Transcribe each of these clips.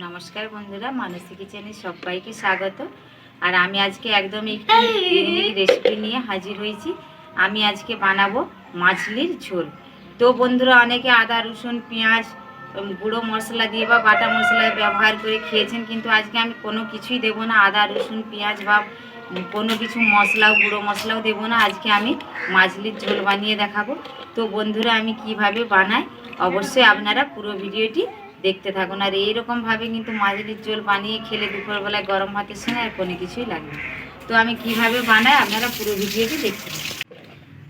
নমস্কার বন্ধুরা মানসী কিচেনে সবাইকে স্বাগত। আর আমি আজকে একদম একটু রেসিপি নিয়ে হাজির হয়েছি। আমি আজকে বানাবো মাছলির ঝোল। তো বন্ধুরা অনেকে আদা রসুন পেঁয়াজ গুঁড়ো মশলা দিয়ে বা বাটা মশলা ব্যবহার করে খেয়েছেন কিন্তু আজকে আমি কোনো কিছুই দেবো না। আদা রসুন পেঁয়াজ বা কোনো কিছু মশলাও গুঁড়ো মশলাও দেবো না। আজকে আমি মাছলির ঝোল বানিয়ে দেখাবো। তো বন্ধুরা আমি কীভাবে বানাই? অবশ্যই আপনারা পুরো ভিডিওটি দেখতে থাকুন। আর এইরকমভাবে কিন্তু মাঝারির ঝোল বানিয়ে খেলে দুপুরবেলায় গরম ভাতের সঙ্গে আর কোনো কিছুই লাগবে। তো আমি কীভাবে বানাই আপনারা পুরো ভিডিওটি দেখতে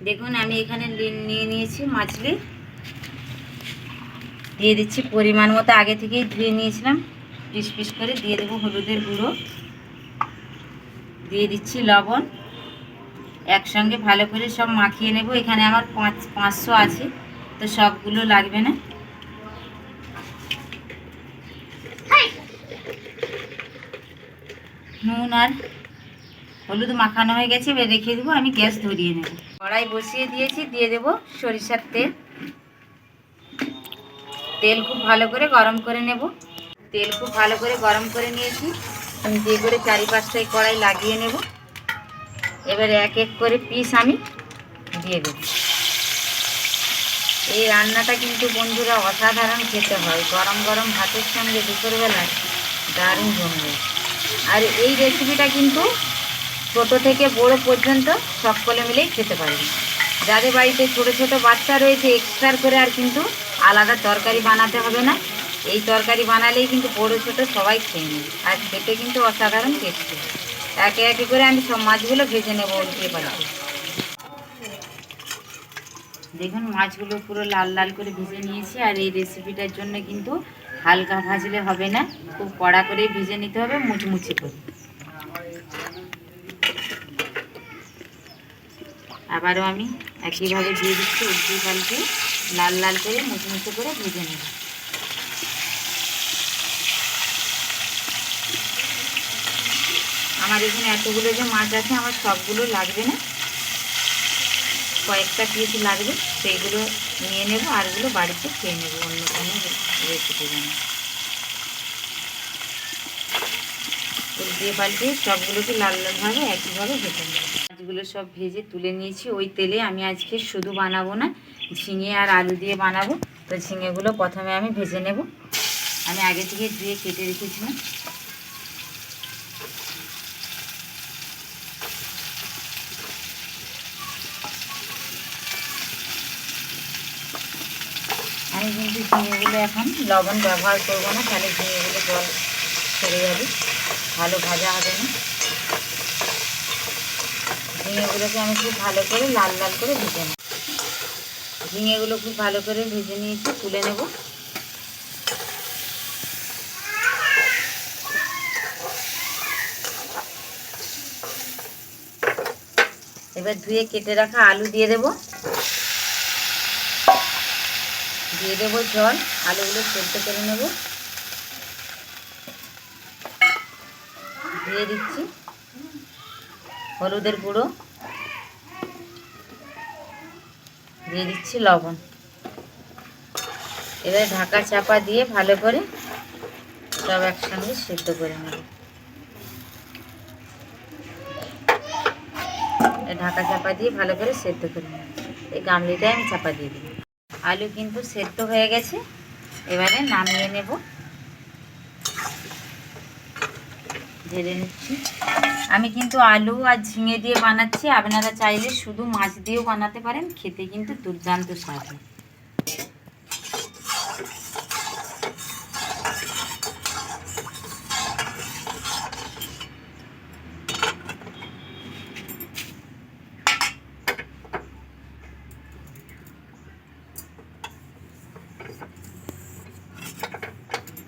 দেখুন, আমি এখানে নিয়ে নিয়েছি মাছলি দিয়ে দিচ্ছি পরিমাণ মতো। আগে থেকেই ধুয়ে নিয়েছিলাম। পিস পিস করে দিয়ে দেবো হলুদের গুঁড়ো। দিয়ে দিচ্ছি লবণ। একসঙ্গে ভালো করে সব মাখিয়ে নেব। এখানে আমার পাঁচ পাঁচশো আছে। তো সবগুলো লাগবে না। নুন আর হলুদ মাখানো হয়ে গেছে, এবার রেখে দেবো, আমি গ্যাস ধরিয়ে নেব। কড়াই বসিয়ে দিয়েছি, দিয়ে দেবো সরিষার তেল। তেল খুব ভালো করে গরম করে নেব। তেল খুব ভালো করে গরম করে নিয়েছি। আমি দিয়ে করে চারিপাশটায় কড়াই লাগিয়ে নেব। এবারে এক এক করে পিস আমি দিয়ে দেব। এই রান্নাটা কিন্তু বন্ধুরা অসাধারণ খেতে হয়। গরম গরম ভাতের সঙ্গে দুপুরবেলায় দারুণ জমবে। আর এই রেসিপিটা কিন্তু ছোটো থেকে বড় পর্যন্ত সকলে মিলেই খেতে পারবে। যাদের বাড়িতে ছোট ছোট বাচ্চা রয়েছে, এক্সট্রা করে আর কিন্তু আলাদা তরকারি বানাতে হবে না। এই তরকারি বানালেই কিন্তু বড়, ছোট সবাই খেয়ে নেবে। আর খেতে কিন্তু অসাধারণ টেস্টি একে একে করে আমি সব মাছগুলো ভেজে নেব উল্টে পাল্টে দেখুন, মাছগুলো পুরো লাল লাল করে ভেজে নিয়েছি। আর এই রেসিপিটার জন্য কিন্তু হালকা ভাজলে হবে না। খুব কড়া করে ভেজে নিতে হবে, মুচমুচে করে। আবারও আমি একইভাবে দিয়ে দিচ্ছি উল্টে পাল্টে, লাল লাল করে মুচমুচে করে ভেজে নেব। আমার এখানে এতগুলো যে মাছ আছে, আমার সবগুলো লাগবে না। কয়েকটা পিস লাগবে, সেইগুলো নিয়ে নেব আরগুলো বাড়িতে খেয়ে নেব, অন্য কোনো রেসিপি বানিয়ে উল্টিয়ে পাল্টিয়ে সবগুলোকে লাল লালভাবে একইভাবে ভেজে নেব। মাছগুলো সব ভেজে তুলে নিয়েছি, ওই তেলে আমি আজকে শুধু বানাবো না, ঝিঙে আর আলু দিয়ে বানাবো। তো ঝিঙেগুলো প্রথমে আমি ভেজে নেব। আমি আগে থেকে ধুয়ে কেটে রেখেছিলাম। আমি কিন্তু ঝিঙেগুলো এখন লবণ ব্যবহার করব না তাহলে ঝিঙেগুলো জল ছেড়ে যাবে, ভালো ভাজা হবে না। ঝিঙেগুলোকে আমি খুব ভালো করে লাল লাল করে ভেজে নেব। ঝিঙেগুলো খুব ভালো করে ভেজে নিয়েছি, তুলে নেব। এবার ধুয়ে কেটে রাখা আলু দিয়ে দেবো। দিয়ে দেবো জল, আলুগুলো সেদ্ধ করে নেব। দিয়ে দিচ্ছি হলুদের গুঁড়ো। দিয়ে দিচ্ছি লবণ। এবার ঢাকা চাপা দিয়ে ভালো করে সব একসঙ্গে সেদ্ধ করে নেব। ঢাকা চাপা দিয়ে ভালো করে সেদ্ধ করে নেব। এই গামলিটায় আমি চাপা দিয়ে দিই আলু কিন্তু সেদ্ধ হয়ে গেছে। এবারে নামিয়ে নেব। ঢেলে নিচ্ছি। আমি কিন্তু আলু আর ঝিঙে দিয়ে বানাচ্ছি। আপনারা চাইলে শুধু মাছ দিয়েও বানাতে পারেন। খেতে কিন্তু দুর্দান্ত স্বাদ হয়।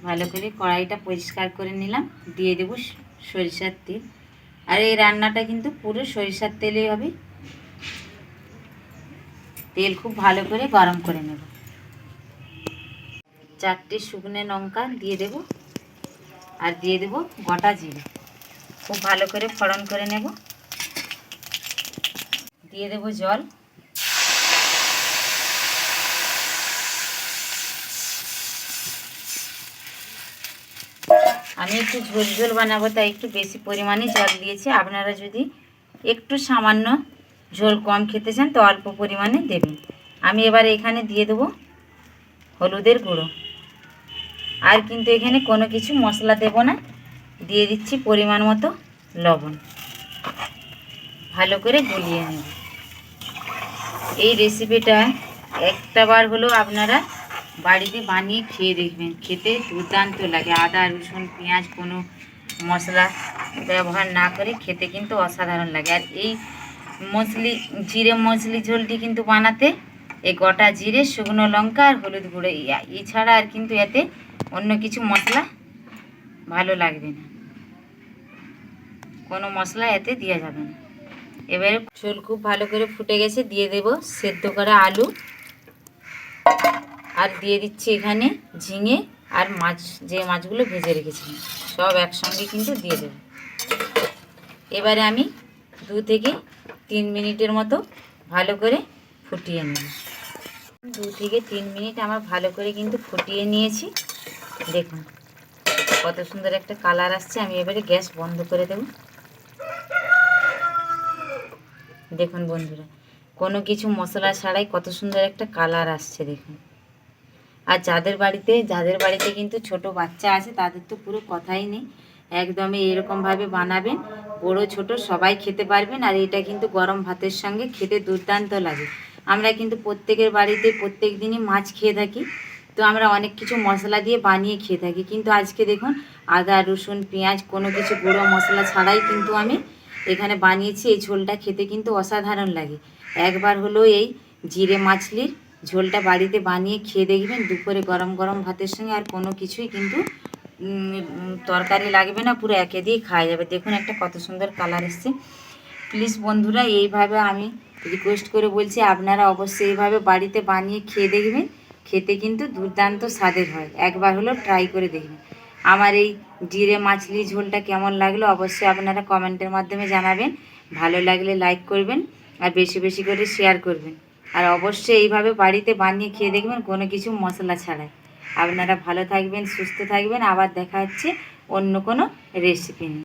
ভালো করে কড়াইটা পরিষ্কার করে নিলাম, দিয়ে দেবো সরিষার তেল। আর এই রান্নাটা কিন্তু পুরো সরিষার তেলেই হবে। তেল খুব ভালো করে গরম করে নেব। চারটে শুকনো লঙ্কা দিয়ে দেব, আর দিয়ে দেব গোটা জিরে। খুব ভালো করে ফোড়ন করে নেব। দিয়ে দেব জল। আমি একটু ঝোল ঝোল বানাবো, তাই একটু বেশি পরিমাণে জল দিয়েছি। আপনারা যদি একটু সামান্য ঝোল কম খেতে চান, তো অল্প পরিমাণে দেবেন। আমি এবার এখানে দিয়ে দেবো হলুদের গুঁড়ো। আর কিন্তু এখানে কোনো কিছু মশলা দেব না, দিয়ে দিচ্ছি পরিমাণ মতো লবণ। ভালো করে গুলিয়ে নেব। এই রেসিপিটা একটা বার হলেও আপনারা বাড়িতে বানিয়ে খেয়ে দেখবেন। খেতে দুর্দান্ত লাগে। আদা, রসুন, পেঁয়াজ, কোনো মশলা ব্যবহার না করে খেতে কিন্তু অসাধারণ লাগে। আর এই মছলি জিরে মছলি ঝোলটি কিন্তু বানাতে এই গোটা জিরে, শুকনো লঙ্কা আর হলুদ গুঁড়ো এছাড়া আর কিন্তু এতে অন্য কিছু মশলা ভালো লাগবে না। কোনো মশলা এতে দেওয়া যাবে না। এবারে ঝোল খুব ভালো করে ফুটে গেছে। দিয়ে দেব সেদ্ধ করা আলু। আর দিয়ে দিচ্ছি এখানে ঝিঙে আর মাছ, যে মাছগুলো ভেজে রেখেছিলাম, সব একসঙ্গে কিন্তু দিয়ে দেব। এবারে আমি দু থেকে তিন মিনিটের মতো ভালো করে ফুটিয়ে নেব। দু থেকে তিন মিনিট আমার ভালো করে কিন্তু ফুটিয়ে নিয়েছি। দেখুন কত সুন্দর একটা কালার আসছে, আমি এবারে গ্যাস বন্ধ করে দেব। দেখুন বন্ধুরা, কোনো কিছু মশলা ছাড়াই কত সুন্দর একটা কালার আসছে, দেখুন। আর যাদের বাড়িতে যাদের বাড়িতে কিন্তু ছোট বাচ্চা আছে, তাদের তো পুরো কথাই নেই। একদমই এরকমভাবে বানাবেন। বড়, ছোট সবাই খেতে পারবেন আর এটা কিন্তু গরম ভাতের সঙ্গে খেতে দুর্দান্ত লাগে। আমরা কিন্তু প্রত্যেকের বাড়িতে প্রত্যেক দিনই মাছ খেয়ে থাকি। তো আমরা অনেক কিছু মশলা দিয়ে বানিয়ে খেয়ে থাকি। কিন্তু আজকে দেখুন, আদা, রসুন, পেঁয়াজ, কোনো কিছু গুঁড়ো মশলা ছাড়াই কিন্তু আমি এখানে বানিয়েছি। এই ঝোলটা খেতে কিন্তু অসাধারণ লাগে। একবার হলো এই জিরে মাছলির ঝোলটা বাড়িতে বানিয়ে খেয়ে দেখবেন, দুপুরে গরম গরম ভাতের সঙ্গে আর কোনো কিছুই কিন্তু তরকারি লাগবে না, পুরো একে দিয়ে খাওয়া যাবে। দেখুন একটা কত সুন্দর কালার এসছে। প্লিজ বন্ধুরা, এইভাবে আমি রিকোয়েস্ট করে বলছি, আপনারা অবশ্যই এইভাবে বাড়িতে বানিয়ে খেয়ে দেখবেন, খেতে কিন্তু দুর্দান্ত স্বাদের হয়। একবার হলো ট্রাই করে দেখবেন। আমার এই জিরে মাছলি ঝোলটা কেমন লাগল অবশ্যই আপনারা কমেন্টের মাধ্যমে জানাবেন। ভালো লাগলে লাইক করবেন আর বেশি বেশি করে শেয়ার করবেন। আর অবশ্যই এইভাবে বাড়িতে বানিয়ে খেয়ে দেখবেন কোনো কিছু মশলা ছাড়াই। আপনারা ভালো থাকবেন, সুস্থ থাকবেন। আবার দেখা হচ্ছে অন্য কোনো রেসিপি নিয়ে।